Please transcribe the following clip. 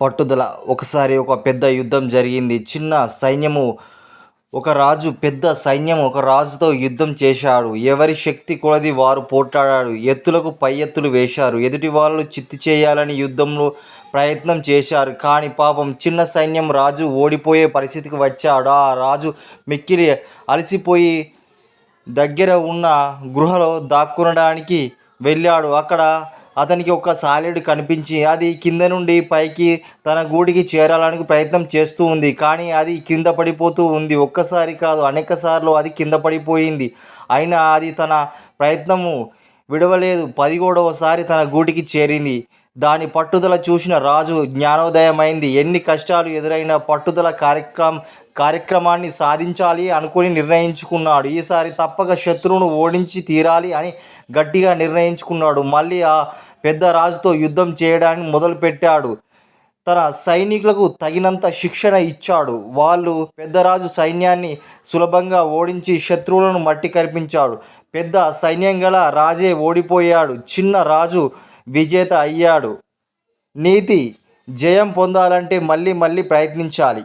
పట్టుదల. ఒకసారి ఒక పెద్ద యుద్ధం జరిగింది. చిన్న సైన్యము ఒక రాజు పెద్ద సైన్యం ఒక రాజుతో యుద్ధం చేశాడు. ఎవరి శక్తి కొలది వారు పోట్లాడారు. ఎత్తులకు పై ఎత్తులు వేశారు. ఎదుటి వాళ్ళు చిత్తు చేయాలని యుద్ధంలో ప్రయత్నం చేశారు. కానీ పాపం చిన్న సైన్యం రాజు ఓడిపోయే పరిస్థితికి వచ్చాడు. ఆ రాజు మిక్కిలి అలసిపోయి దగ్గర ఉన్న గృహలో దాక్కునడానికి వెళ్ళాడు. అక్కడ అతనికి ఒక సాలిడ్ కనిపించి అది కింద నుండి పైకి తన గూడికి చేరాలని ప్రయత్నం చేస్తూ ఉంది. కానీ అది కింద పడిపోతూ ఉంది. ఒక్కసారి కాదు అనేక సార్లు అది కింద పడిపోయింది. అయినా అది తన ప్రయత్నము విడవలేదు. పదిహేడవసారి తన గూటికి చేరింది. దాని పట్టుదల చూసిన రాజు జ్ఞానోదయమైంది. ఎన్ని కష్టాలు ఎదురైనా పట్టుదల కార్యక్రమం కార్యక్రమాన్ని సాధించాలి అనుకుని నిర్ణయించుకున్నాడు. ఈసారి తప్పక శత్రువును ఓడించి తీరాలి అని గట్టిగా నిర్ణయించుకున్నాడు. మళ్ళీ ఆ పెద్ద రాజుతో యుద్ధం చేయడానికి మొదలుపెట్టాడు. తన సైనికులకు తగినంత శిక్షణ ఇచ్చాడు. వాళ్ళు పెద్దరాజు సైన్యాన్ని సులభంగా ఓడించి శత్రువులను మట్టి కరిపించాడు. పెద్ద సైన్యం గల రాజే ఓడిపోయాడు. చిన్న రాజు విజేత అయ్యాడు. నీతి జయం పొందాలంటే మళ్ళీ మళ్ళీ ప్రయత్నించాలి.